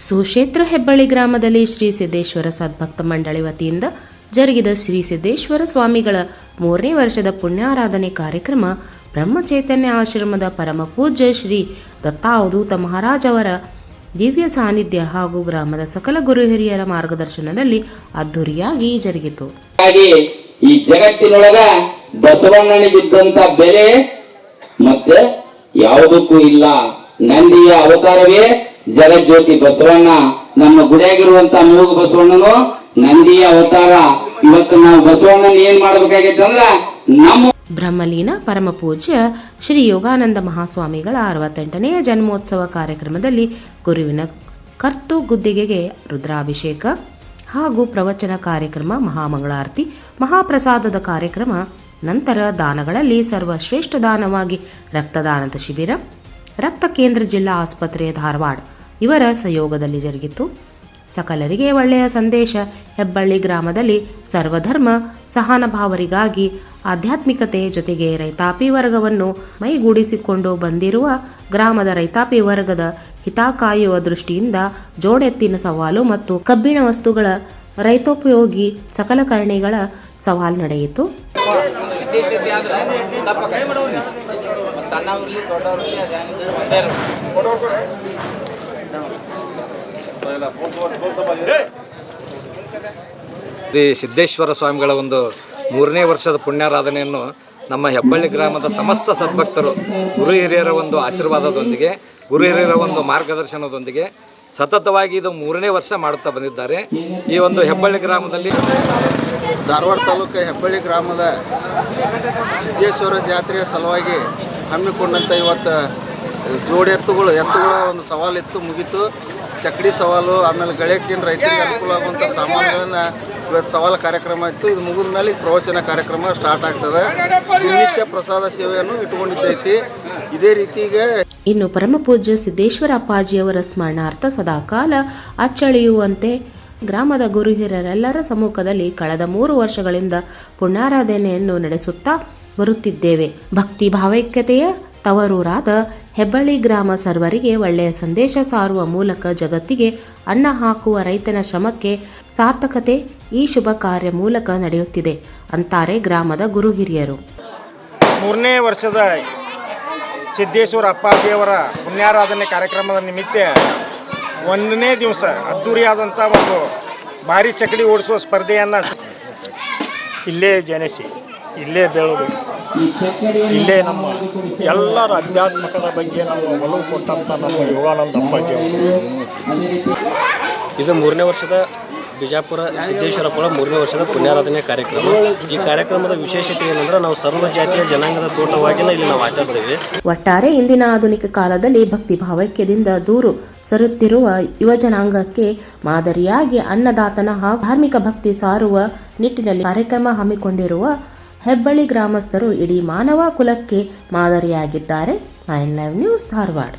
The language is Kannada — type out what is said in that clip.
ಸುಕ್ಷೇತ್ರ ಹೆಬ್ಬಳ್ಳಿ ಗ್ರಾಮದಲ್ಲಿ ಶ್ರೀ ಸಿದ್ದೇಶ್ವರ ಸದ್ಭಕ್ತ ಮಂಡಳಿ ವತಿಯಿಂದ ಜರುಗಿದ ಶ್ರೀ ಸಿದ್ದೇಶ್ವರ ಸ್ವಾಮಿಗಳ ಮೂರನೇ ವರ್ಷದ ಪುಣ್ಯಾರಾಧನೆ ಕಾರ್ಯಕ್ರಮ ಬ್ರಹ್ಮಚೈತನ್ಯ ಆಶ್ರಮದ ಪರಮ ಪೂಜ್ಯ ಶ್ರೀ ದತ್ತಾವಧೂತ ಮಹಾರಾಜ್ ಅವರ ದಿವ್ಯ ಸಾನ್ನಿಧ್ಯ ಹಾಗೂ ಗ್ರಾಮದ ಸಕಲ ಗುರು ಹಿರಿಯರ ಮಾರ್ಗದರ್ಶನದಲ್ಲಿ ಅದ್ಧೂರಿಯಾಗಿ ಜರುಗಿತು. ಈ ಜಗತ್ತಿನೊಳಗ ಬಸವಣ್ಣನಿಗಿದ್ದಂತ ಬೆಲೆ ಮತ್ತೆ ಯಾವುದಕ್ಕೂ ಇಲ್ಲ. ನಂದಿಯ ಅವತಾರವೇ ಜಗಜ್ಯೋತಿ ಬಸವಣ್ಣ, ನಮ್ಮ ಗುಡಿಯಾಗಿರುವಂತ ಮೂಗು ಬಸವಣ್ಣನು ನಂದಿಯ ಅವತಾರ. ಇವತ್ತು ನಾವು ಬಸವಣ್ಣನ ಏನ್ ಮಾಡ್ಬೇಕಾಗೈತೆ ಅಂದ್ರ ನಮ್ಮ ಬ್ರಹ್ಮಲೀನ ಪರಮ ಪೂಜ್ಯ ಶ್ರೀ ಯೋಗಾನಂದ ಮಹಾಸ್ವಾಮಿಗಳ ಅರವತ್ತೆಂಟನೆಯ ಜನ್ಮೋತ್ಸವ ಕಾರ್ಯಕ್ರಮದಲ್ಲಿ ಗುರುವಿನ ಕರ್ತು ಗುದ್ದಿಗೆಗೆ ರುದ್ರಾಭಿಷೇಕ ಹಾಗೂ ಪ್ರವಚನ ಕಾರ್ಯಕ್ರಮ, ಮಹಾಮಂಗಳಾರತಿ, ಮಹಾಪ್ರಸಾದದ ಕಾರ್ಯಕ್ರಮ, ನಂತರ ದಾನಗಳಲ್ಲಿ ಸರ್ವಶ್ರೇಷ್ಠ ದಾನವಾಗಿ ರಕ್ತದಾನದ ಶಿಬಿರ, ರಕ್ತ ಕೇಂದ್ರ ಜಿಲ್ಲಾ ಆಸ್ಪತ್ರೆಯ ಧಾರವಾಡ. ಇವರ ಸಹಯೋಗದಲ್ಲಿ ಜರುಗಿತು. ಸಕಲರಿಗೆ ಒಳ್ಳೆಯ ಸಂದೇಶ. ಹೆಬ್ಬಳ್ಳಿ ಗ್ರಾಮದಲ್ಲಿ ಸರ್ವಧರ್ಮ ಸಹಾನುಭಾವರಿಗಾಗಿ ಆಧ್ಯಾತ್ಮಿಕತೆ ಜೊತೆಗೆ ರೈತಾಪಿ ವರ್ಗವನ್ನು ಮೈಗೂಡಿಸಿಕೊಂಡು ಬಂದಿರುವ ಗ್ರಾಮದ ರೈತಾಪಿ ವರ್ಗದ ಹಿತ ಕಾಯುವ ದೃಷ್ಟಿಯಿಂದ ಜೋಡೆತ್ತಿನ ಸವಾಲು ಮತ್ತು ಕಬ್ಬಿಣ ವಸ್ತುಗಳ ರೈತೋಪಯೋಗಿ ಸಕಲಕರಣಿಗಳ ಸವಾಲು ನಡೆಯಿತು. ಶ್ರೀ ಸಿದ್ದೇಶ್ವರ ಸ್ವಾಮಿಗಳ ಒಂದು ಮೂರನೇ ವರ್ಷದ ಪುಣ್ಯಾರಾಧನೆಯನ್ನು ನಮ್ಮ ಹೆಬ್ಬಳ್ಳಿ ಗ್ರಾಮದ ಸಮಸ್ತ ಸದ್ಭಕ್ತರು ಗುರು ಹಿರಿಯರ ಒಂದು ಆಶೀರ್ವಾದದೊಂದಿಗೆ ಗುರು ಹಿರಿಯರ ಒಂದು ಮಾರ್ಗದರ್ಶನದೊಂದಿಗೆ ಸತತವಾಗಿ ಇದು ಮೂರನೇ ವರ್ಷ ಮಾಡುತ್ತಾ ಬಂದಿದ್ದಾರೆ. ಈ ಒಂದು ಹೆಬ್ಬಳ್ಳಿ ಗ್ರಾಮದಲ್ಲಿ ಧಾರವಾಡ ತಾಲೂಕು ಹೆಬ್ಬಳ್ಳಿ ಗ್ರಾಮದ ಸಿದ್ದೇಶ್ವರ ಜಾತ್ರೆಯ ಸಲುವಾಗಿ ಹಮ್ಮಿಕೊಂಡಂಥ ಇವತ್ತು ಜೋಡಿ ಎತ್ತುಗಳು ಎತ್ತುಗಳ ಒಂದು ಸವಾಲಿತ್ತು ಮುಗೀತು. ಚಕ್ಕಡಿ ಸವಾಲು, ಆಮೇಲೆ ಗಳಿಕೆಯನ್ನು ರೈತರಿಗೆ ಅನುಕೂಲ ಆಗುವಂಥ ಸಾಮಾನುಗಳನ್ನ ಇವತ್ತು ಸವಾಲು ಕಾರ್ಯಕ್ರಮ ಇತ್ತು. ಇದು ಮುಗಿದ ಮೇಲೆ ಪ್ರವಚನ ಕಾರ್ಯಕ್ರಮ ಸ್ಟಾರ್ಟ್ ಆಗ್ತದೆ. ದಿನನಿತ್ಯ ಪ್ರಸಾದ ಸೇವೆಯನ್ನು ಇಟ್ಕೊಂಡಿದ್ದೈತಿ ಇದೇ ರೀತಿಗೆ ಇನ್ನು ಪರಮಪೂಜ್ಯ ಸಿದ್ದೇಶ್ವರ ಅಪ್ಪಾಜಿಯವರ ಸ್ಮರಣಾರ್ಥ ಸದಾಕಾಲ ಅಚ್ಚಳಿಯುವಂತೆ ಗ್ರಾಮದ ಗುರುಹಿರರೆಲ್ಲರ ಸಮ್ಮುಖದಲ್ಲಿ ಕಳೆದ ಮೂರು ವರ್ಷಗಳಿಂದ ಪುಣ್ಯಾರಾಧನೆಯನ್ನು ನಡೆಸುತ್ತಾ ಬರುತ್ತಿದ್ದೇವೆ. ಭಕ್ತಿ ಭಾವೈಕ್ಯತೆಯ ತವರೂರಾದ ಹೆಬ್ಬಳ್ಳಿ ಗ್ರಾಮ ಸರ್ವರಿಗೆ ಒಳ್ಳೆಯ ಸಂದೇಶ ಸಾರುವ ಮೂಲಕ ಜಗತ್ತಿಗೆ ಅನ್ನ ಹಾಕುವ ರೈತನ ಶ್ರಮಕ್ಕೆ ಸಾರ್ಥಕತೆ ಈ ಶುಭ ಕಾರ್ಯ ಮೂಲಕ ನಡೆಯುತ್ತಿದೆ, ಅಂತಾರೆ ಗ್ರಾಮದ ಗುರು ಹಿರಿಯರು. ಮೂರನೇ ವರ್ಷದ ಸಿದ್ದೇಶ್ವರ ಅಪ್ಪಾಜಿಯವರ ಪುಣ್ಯಾರಾಧನೆ ಕಾರ್ಯಕ್ರಮದ ನಿಮಿತ್ತ ಒಂದನೇ ದಿವಸ ಅದ್ದೂರಿಯಾದಂಥ ಒಂದು ಭಾರಿ ಚಕಡಿ ಓಡಿಸುವ ಸ್ಪರ್ಧೆಯನ್ನು ಇಲ್ಲೇ ಜನಿಸಿ, ಇಲ್ಲೇ ಬೆಳೆದು ಇಲ್ಲೇ ನಮ್ಮ ಎಲ್ಲರ ಅಧ್ಯಾತ್ಮಕದ ಬಗ್ಗೆ ನಮ್ಮ ಒಲವು ಕೊಟ್ಟಂಥ ನಮ್ಮ ಯೋಗಾನಂದ ಅಪ್ಪಾಜಿ ಅವರು. ಇದು ಮೂರನೇ ವರ್ಷದ ಬಿಜಾಪುರ ಸಿದ್ದೇಶ್ವರಪುರ ಮೂರನೇ ವರ್ಷದ ಪುಣ್ಯಾರಾಧನೆ ಕಾರ್ಯಕ್ರಮ. ಈ ಕಾರ್ಯಕ್ರಮದ ವಿಶೇಷತೆ ಏನಂದ್ರೆ ನಾವು ಸರ್ವ ಜಾತಿಯ ಜನಾಂಗದ ತೋಟವಾಗಿ ಇಲ್ಲಿ ನಾವು ಆಚರಿಸ್ತೇವೆ. ಒಟ್ಟಾರೆ ಇಂದಿನ ಆಧುನಿಕ ಕಾಲದಲ್ಲಿ ಭಕ್ತಿ ಭಾವೈಕ್ಯದಿಂದ ದೂರು ಸರುತ್ತಿರುವ ಯುವ ಜನಾಂಗಕ್ಕೆ ಮಾದರಿಯಾಗಿ ಅನ್ನದಾತನ ಹಾಗೂ ಧಾರ್ಮಿಕ ಭಕ್ತಿ ಸಾರುವ ನಿಟ್ಟಿನಲ್ಲಿ ಕಾರ್ಯಕ್ರಮ ಹಮ್ಮಿಕೊಂಡಿರುವ ಹೆಬ್ಬಳ್ಳಿ ಗ್ರಾಮಸ್ಥರು ಇಡೀ ಮಾನವ ಕುಲಕ್ಕೆ ಮಾದರಿಯಾಗಿದ್ದಾರೆ. Nine live news Dharwad.